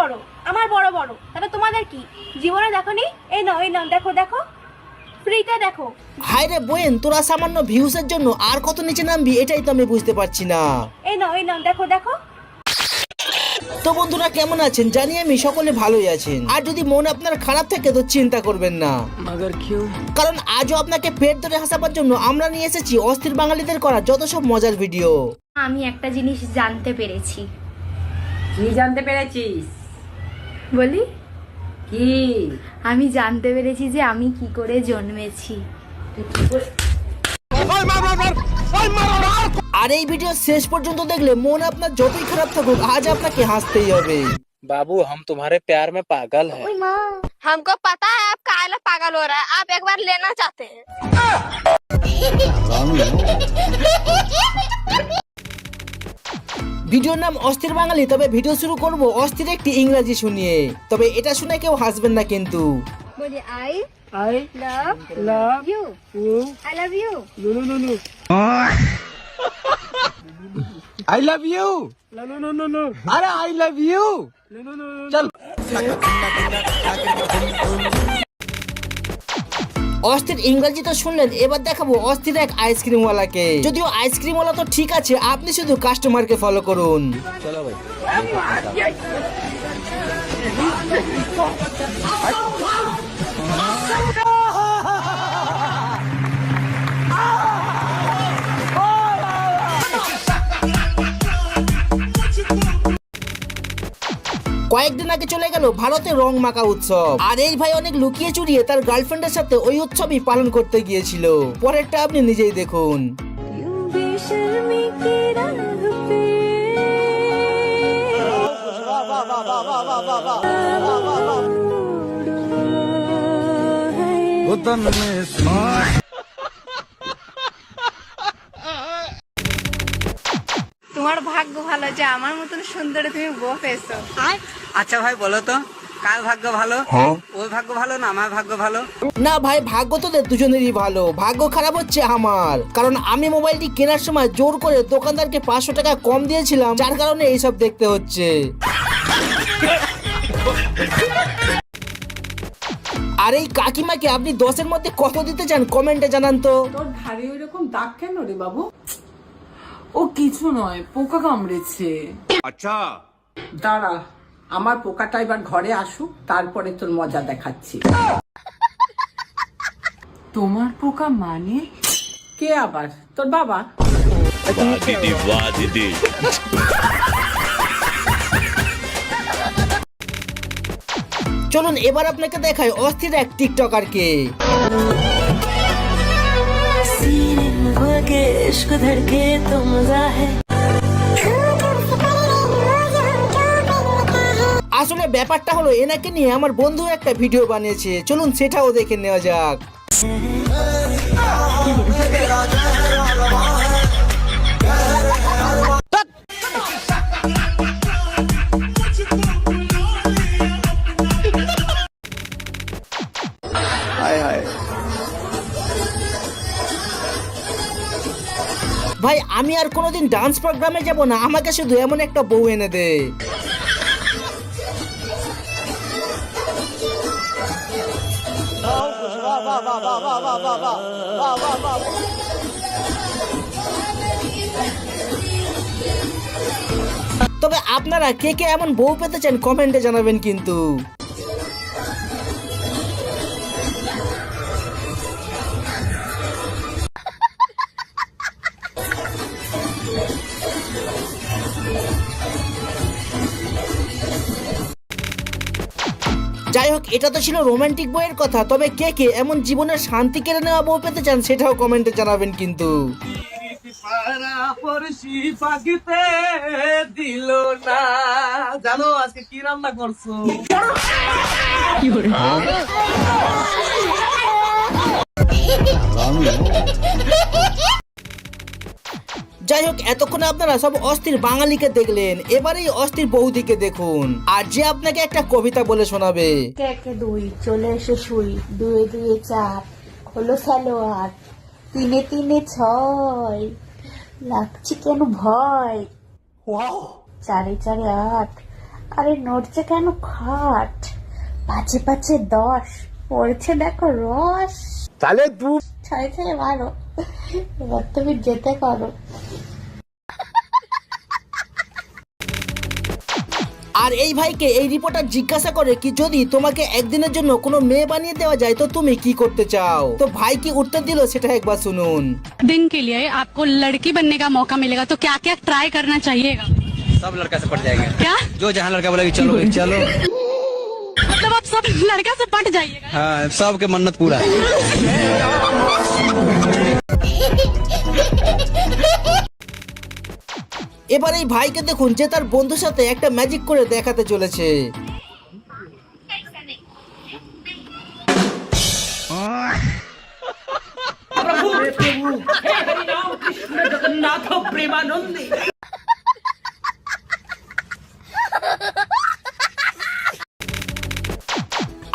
বড় আমার বড় বড়। তাহলে তোমাদের কি? জীবনে দেখো নি? এই নাও এই নাও দেখো দেখো। ফ্রিতে দেখো। হাই রে বোয়েন তোরা সামান্য ভিউসের জন্য আর কত নিচে নামবি এটাই তো আমি বুঝতে পারছি না। এই নাও এই নাও দেখো দেখো। তো বন্ধুরা কেমন আছেন? জানি আমি সকলে ভালোই আছেন। আর যদি মন আপনার খারাপ থাকে তো চিন্তা করবেন না। কারণ আজও আপনাকে পেট ধরে হাসাবার জন্য আমরা নিয়ে এসেছি অস্থির বাঙালিদের করা যত সব মজার ভিডিও। আমি একটা জিনিস জানতে পেরেছি। কি জানতে পেরেছিস? বলি কি আমি জানতে পেরেছি যে আমি কি করে জন্মেছি আর এই ভিডিও শেষ পর্যন্ত দেখলে মন আপনার যতই খারাপ থাকুক আজ আপনাকে হাসতেই হবে बाबू हम तुम्हारे प्यार में पागल हैं हमको पता है आप काला पागल हो रहा है आप एक बार लेना चाहते हैं ভিডিওর নাম অস্থির বাঙালি তবে ভিডিও শুরু করব অস্থির একটি ইংরাজি শুনিয়ে। তবে এটা শুনে কেউ হাসবেন না কিন্তু। I I love love you I love you no I love you no আরে আই লাভ ইউ চল অস্থির ইংরাজি তো শুনলেন, এবার দেখাবো অস্থির এক আইসক্রিমওয়ালাকে। যদিও আইসক্রিমওয়ালা তো ঠিক আছে, আপনি শুধু কাস্টমারকে ফলো করুন। চলো ভাই। কয়েকদিন আগে চলে গেল ভারতে রং মাখা উৎসব আর এই ভাই অনেক লুকিয়ে চুরিয়ে তার গার্লফ্রেন্ডের সাথে ওই উৎসবই পালন করতে গিয়েছিল পরেরটা আপনি নিজেই দেখুন उदन में सी তোমার ভাগ্য ভালো যে আমার মতন সুন্দরে তুমি বউ পেয়েছো আচ্ছা ভাই বলো তো কার ভাগ্য ভালো? ওর ভাগ্য ভালো না আমার ভাগ্য ভালো? না ভাই ভাগ্য তোদের দুজনেরই ভালো। ভাগ্য খারাপ হচ্ছে আমার। কারণ আমি মোবাইলটি কেনার সময় জোর করে দোকানদারকে পাঁচশো টাকা কম দিয়েছিলাম যার কারণে এইসব দেখতে হচ্ছে। আর এই কাকিমাকে আপনি দশের মধ্যে কত দিতে চান? কমেন্টে জানান তো। তোর ওই রকম দাগ কেন রে বাবু? ও কিছু নয় পোকা কামড়েছে। আচ্ছা। দাঁড়া। আমার পোকাটা এবার ঘরে আসুক তারপরে তোর মজা দেখাচ্ছি। তোমার পোকা মানে? কে আবার? তোর বাবা? চলুন এবার আপনাকে দেখাই অস্থির এক টিকটকার টিকটকারকে আসলে ব্যাপারটা হলো এনাকে নিয়ে আমার বন্ধু একটা ভিডিও বানিয়েছে। চলুন সেটাও দেখে নেওয়া যাক। ভাই আমি আর কোনোদিন ডান্স প্রোগ্রামে যাব না। আমাকে শুধু এমন একটা বউ এনে তবে আপনারা কে কে এমন বউ পেতে চান কমেন্টে জানাবেন কিন্তু। যাই হোক এটা তো ছিল রোমান্টিক বইয়ের কথা তবে কে কে এমন জীবনের শান্তি কেড়ে নেওয়া বউ পেতে চান সেটাও কমেন্টে জানাবেন কিন্তু। পরশি দিল না। জানো আজকে কি রান্না করছ? যাই হোক এতক্ষণে আপনারা সব অস্থির বাঙালিকে দেখলেন। এবারে এই অস্থির বৌদিকে দেখুন। আর যে আপনাকে একটা কবিতা বলে শোনাবে। একে দুই চলে এসে শুই। দুয়ে দুয়ে চার। হলো সালোয়ার তিনে তিনে ছয়। লাগছে কেন ভয়? চারে চারে আট। আরে নড়ছে কেন খাট? পাঁচে পাঁচে দশ। পড়ছে দেখো রস। তাহলে দু ছয় ছয় বারো। এবার তুমি যেতে করো আর এই ভাইকে এই রিপোর্টার জিজ্ঞাসা করে কি যদি তোমাকে একদিনের জন্য কোনো মেয়ে বানিয়ে দেওয়া যায় তো তুমি কি করতে চাও তো ভাই কি উত্তর দিল সেটা একবার শুনুন दिन के लिए आपको लड़की बनने का मौका मिलेगा तो क्या क्या ट्राई करना चाहिएगा सब लड़का से पट जाएंगे क्या जो जहाँ लड़का बोलेगी चलो भाई, चलो मतलब आप सब लड़का से पट जाइएगा हाँ सबके मन्नत पूरा এবার এই ভাইকে দেখুন যে তার বন্ধুর সাথে একটা ম্যাজিক করে দেখাতে চলেছে।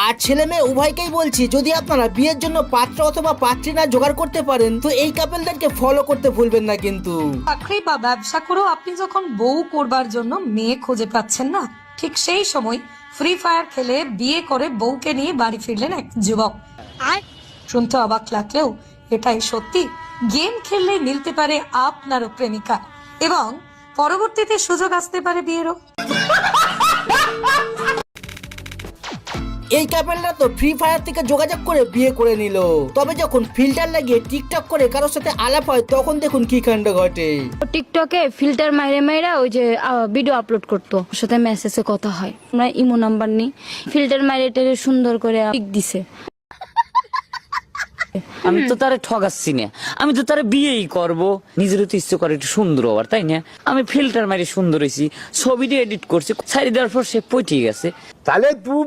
আর ছেলে মেয়ে উভয়কেই বলছি যদি আপনারা বিয়ের জন্য পাত্র অথবা পাত্রী না জোগাড় করতে পারেন তো এই কাপেলদেরকে ফলো করতে ভুলবেন না কিন্তু। চাকরি বা ব্যবসা করেও আপনি যখন বউ করবার জন্য মেয়ে খুঁজে পাচ্ছেন না ঠিক সেই সময় ফ্রি ফায়ার খেলে বিয়ে করে বউকে নিয়ে বাড়ি ফিরলেন এক যুবক। শুনতে অবাক লাগলেও এটাই সত্যি গেম খেললে মিলতে পারে আপনারও প্রেমিকা এবং পরবর্তীতে সুযোগ আসতে পারে বিয়েরও। এই কাপেলরা তো ফ্রি ফায়ার থেকে যোগাযোগ করে বিয়ে করে নিল। তবে যখন ফিল্টার লাগিয়ে টিকটক করে কারোর সাথে আলাপ হয় তখন দেখুন কি কাণ্ড ঘটে। টিকটকে ফিল্টার মাইরে মাইরা ওই যে ভিডিও আপলোড করতো। ওর সাথে মেসেজে কথা হয়। আমরা ইমো নাম্বার নি ফিল্টার মাইরে টেরে সুন্দর করে পিক দিছে। আমি তো তারে ঠগাচ্ছি না। আমি তো তারে বিয়েই করব। নিজের তো ইচ্ছে করে একটু সুন্দর হওয়ার তাই না? আমি ফিল্টার মারি সুন্দর হয়েছি। ছবিটি এডিট করছি। সারি দেওয়ার পর সে পইটি গেছে। তাহলে তুই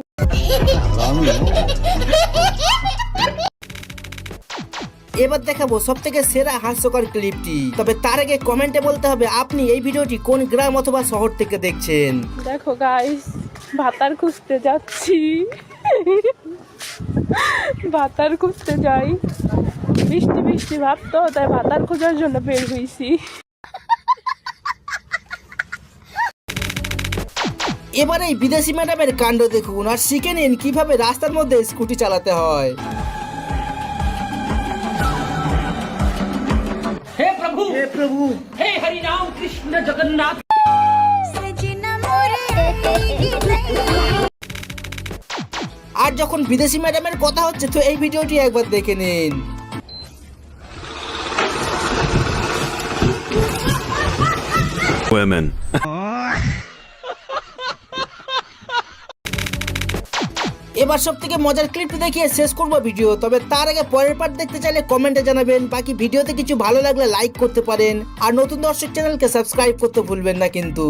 এবার দেখাবো সব থেকে সেরা হাস্যকর ক্লিপটি। তবে তার আগে কমেন্টে বলতে হবে, আপনি এই ভিডিওটি কোন গ্রাম অথবা শহর থেকে দেখছেন? দেখো গাইস ভাতার খুঁজতে যাচ্ছি। ভাতার খুঁজতে যাই। বৃষ্টি বৃষ্টি ভাব তো, তাই ভাতার খোঁজার জন্য বের হয়েছি এবার এই বিদেশি ম্যাডামের কাণ্ড দেখুন আর শিখে নিন কীভাবে রাস্তার মধ্যে স্কুটি চালাতে হয়। আর যখন বিদেশি ম্যাডামের কথা হচ্ছে তো এই ভিডিওটি একবার দেখে নিন। Women. এবার সব থেকে মজার ক্লিপ দেখিয়ে শেষ করব ভিডিও তবে তার আগে পরের পার্ট দেখতে চাইলে কমেন্টে জানাবেন। বাকি ভিডিওতে কিছু ভালো লাগলে লাইক করতে পারেন। আর নতুন দর্শক চ্যানেলকে সাবস্ক্রাইব করতে ভুলবেন না কিন্তু।